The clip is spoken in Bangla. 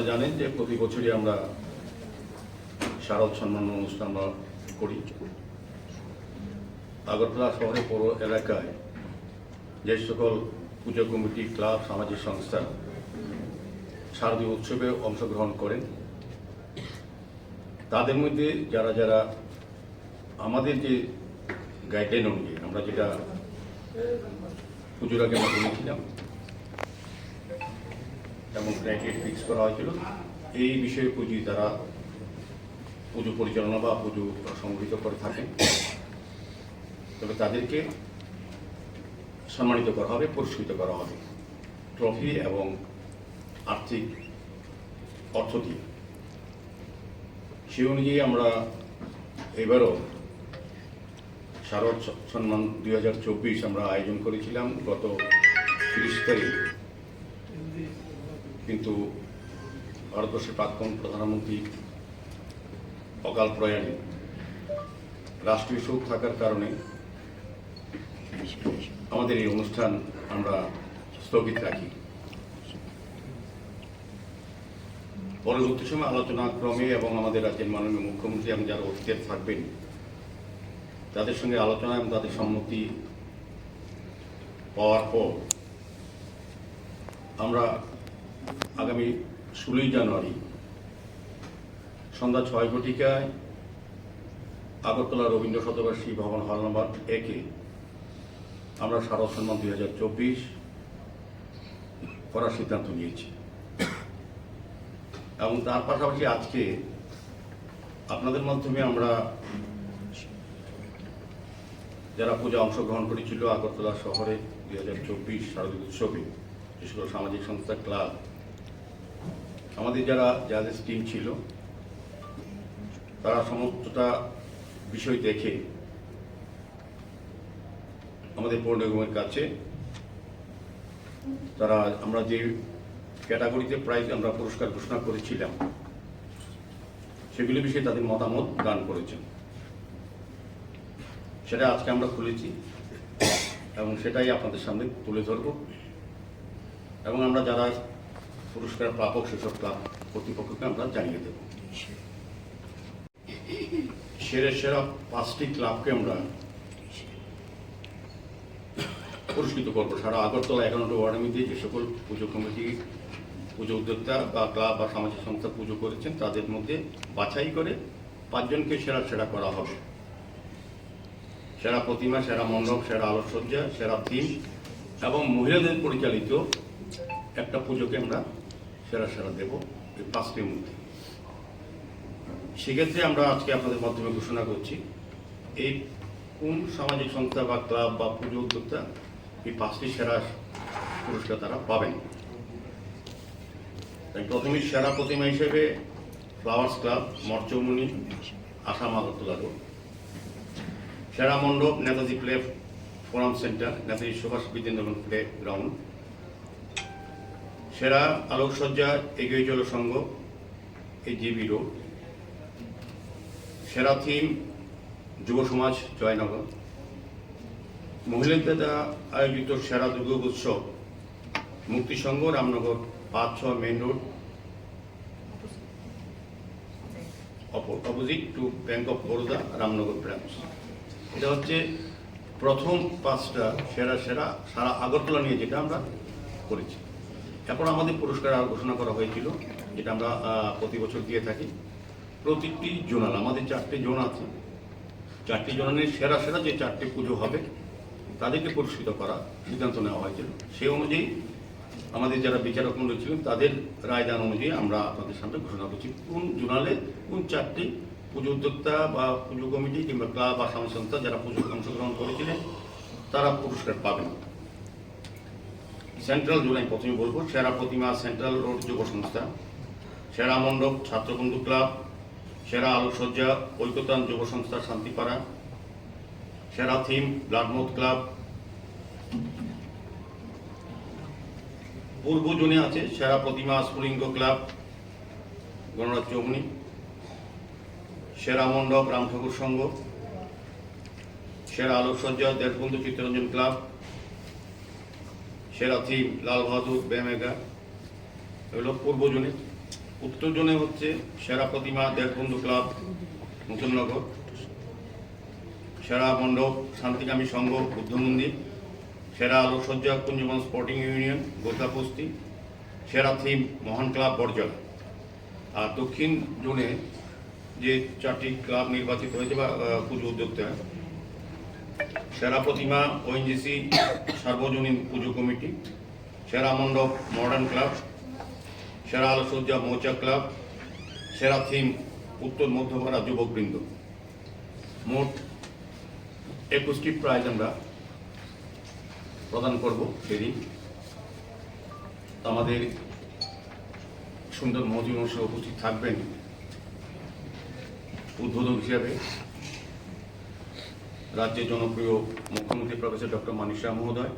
আপনারা জানেন যে প্রতি বছরই আমরা শারদ সম্মান অনুষ্ঠান করি। আগরতলা শহরে পৌর এলাকায় যে সকল পুজো কমিটি, ক্লাব, সামাজিক সংস্থা শারদীয় উৎসবে অংশগ্রহণ করেন। তাদের মধ্যে যারা যারা আমাদের যে গাইডলাইন অনুযায়ী আমরা যেটা পুজোর আগে আমরা বলেছিলাম ক্রাইটেরিয়া ফিক্স করা হয়েছিল। এই বিষয়ে পুঁজি তারা পুজো পরিচালনা বা পুজো সংগঠিত করে থাকেন তবে তাদেরকে সম্মানিত করা হবে, পুরস্কৃত করা হবে। ট্রফি এবং আর্থিক অর্থ দিয়ে। সেই অনুযায়ী আমরা এবারও শারদ সম্মান দুই হাজার চব্বিশ আমরা আয়োজন করেছিলাম গত তিরিশ তারিখ। কিন্তু ভারতবর্ষের প্রাক্তন প্রধানমন্ত্রী অকাল প্রয়াণে। রাষ্ট্রীয় শোক থাকার কারণে আমাদের এই অনুষ্ঠান আমরা স্থগিত রাখি। পরবর্তী সময় আলোচনা ক্রমে এবং আমাদের রাজ্যের মাননীয় মুখ্যমন্ত্রী এবং যারা অতীতে থাকবেন, তাদের সঙ্গে আলোচনা এবং তাদের সম্মতি পাওয়ার পর আমরা আগামী ষোলোই জানুয়ারি সন্ধ্যা ছয় ঘটিকায় আগরতলা রবীন্দ্র শতবার্ষিকী ভবন হল নম্বর একে আমরা শারদ সম্মান দুই হাজার চব্বিশ করার সিদ্ধান্ত নিয়েছি। এবং তার পাশাপাশি আজকে আপনাদের মাধ্যমে আমরা যারা পূজা অংশগ্রহণ করেছিল আগরতলা শহরে দুই হাজার চব্বিশ শারদীয় উৎসবে করে সামাজিক সংস্থা, ক্লাব আমাদের যারা যাদের টিম ছিল, তারা সমস্তটা বিষয় দেখে আমাদের পৌর নিগমের কাছে তারা আমরা যে ক্যাটাগরিতে প্রাইজ আমরা পুরস্কার ঘোষণা করেছিলাম, সেগুলি বিষয়ে তাদের মতামত দান করেছেন। সেটা আজকে আমরা খুলেছি এবং সেটাই আপনাদের সামনে তুলে ধরব। এবং আমরা যারা পুরস্কার প্রাপক সেসব ক্লাব কর্তৃপক্ষকে আমরা জানিয়ে দেব। সেরা সেরা পাঁচটি ক্লাবকে আমরা পুরস্কৃত করব। সারা আগরতলা এগারোটা ওয়ার্ডের মধ্যে যে সকল পুজো কমিটি, পুজো উদ্যোক্তা বা ক্লাব বা সামাজিক সংস্থা পুজো করেছেন, তাদের মধ্যে বাছাই করে পাঁচজনকে সেরা সেরা করা হবে। সেরা প্রতিমা, সেরা মণ্ডপ, সেরা আলোকসজ্জা, সেরা থিম এবং মহিলাদের পরিচালিত একটা পুজোকে আমরা সেরা সেরা দেব এই পাঁচটির মধ্যে সেক্ষেত্রে আমরা আজকে আপনাদের মাধ্যমে ঘোষণা করছি, এই কোন সামাজিক সংস্থা বা ক্লাব বা পুজো উদ্যোক্তা এই পাঁচটি সেরা পুরস্কার তারা পাবেন? তাই প্রথমেই সেরা প্রতিমা হিসেবে ফ্লাওয়ার্স ক্লাব মর্চমণি, আসাম আগরতলা রোড সেরা মণ্ডপ, Netaji play, forum centre, Netaji Subhash Vidyanagar playground. সেরা আলোকসজ্জা এগিয়ে চলো সংঘ, এই জিবি রোড। সেরা থিম, যুব সমাজ, জয়নগর। মহিলাদের দ্বারা আয়োজিত সেরা দুর্গা উৎসব, মুক্তিসংঘ, রামনগর, পাঁচ ছ main road. Opposite to bank of Baroda Ramnagar branch এটা হচ্ছে প্রথম পাঁচটা সেরা সেরা সারা আগরতলা নিয়ে যেটা আমরা করেছি। এরপর আমাদের পুরস্কার আর ঘোষণা করা হয়েছিল, যেটা আমরা প্রতি বছর দিয়ে থাকি। প্রতিটি জোনাল, আমাদের চারটে জোন আছে। চারটি জোনালের সেরা সেরা যে চারটে পুজো হবে, তাদেরকে পুরস্কৃত করা সিদ্ধান্ত নেওয়া হয়েছিল। সেই অনুযায়ী আমাদের যারা বিচারক মন্ডল ছিলেন, তাদের রায়দান অনুযায়ী আমরা আপনাদের সামনে ঘোষণা করছি কোন জোনালে কোন চারটি পুজো উদ্যোক্তা বা পুজো কমিটি কিংবা ক্লাব বা সংস্থা যারা পুজো অংশগ্রহণ করেছিলেন, তারা পুরস্কার পাবেন। সেন্ট্রাল জোন আমি প্রথমে বলব, সেরা প্রতিমা সেন্ট্রাল রোড যুব সংস্থা, সেরা মণ্ডপ ছাত্রবন্ধু ক্লাব, সেরা আলোকসজ্জা, ঐক্যতান যুব সংস্থা শান্তিপাড়া, সেরা থিম, ব্লাডমোথ ক্লাব। পূর্ব জোনে আছে সেরা প্রতিমা স্ফুলিঙ্গ ক্লাব, গণরাজ চৌমনি সেরা মণ্ডপ রাম ঠাকুর সংঘ, সেরা আলোকসজ্জা দেশবন্ধু চিত্তরঞ্জন ক্লাব সেরা থিম লাল বাহাদুর ব্যামেগা এগুলো উত্তর জোনে হচ্ছে সেরা প্রতিমা দেশবন্ধু ক্লাব, নতুননগর। সেরা মণ্ডপ, শান্তিকামী সংঘ, বুদ্ধ মন্দির। সেরা আলোকসজ্জা, কুঞ্জবন স্পোর্টিং ইউনিয়ন গোতাপুস্তি সেরা থিম মহান ক্লাব বর্জলা আর দক্ষিণ জোনে যে চারটি ক্লাব নির্বাচিত হয়েছে বা পুজো উদ্যোক্তা সেরা প্রতিমা ওএনজিসি সার্বজনীন পুজো কমিটি, সেরা মণ্ডপ মডার্ন ক্লাব সেরা আলোসজ্জা মৌচা ক্লাব সেরা থিম উত্তর মধ্যপাড়া যুবকবৃন্দ। মোট একুশটি প্রাইজ আমরা প্রদান করব সেদিন। আমাদের সুন্দর মশাই উপস্থিত থাকবেন উদ্বোধক হিসাবে রাজ্যের জনপ্রিয় মুখ্যমন্ত্রী প্রফেসর ডক্টর শাহ মহোদয়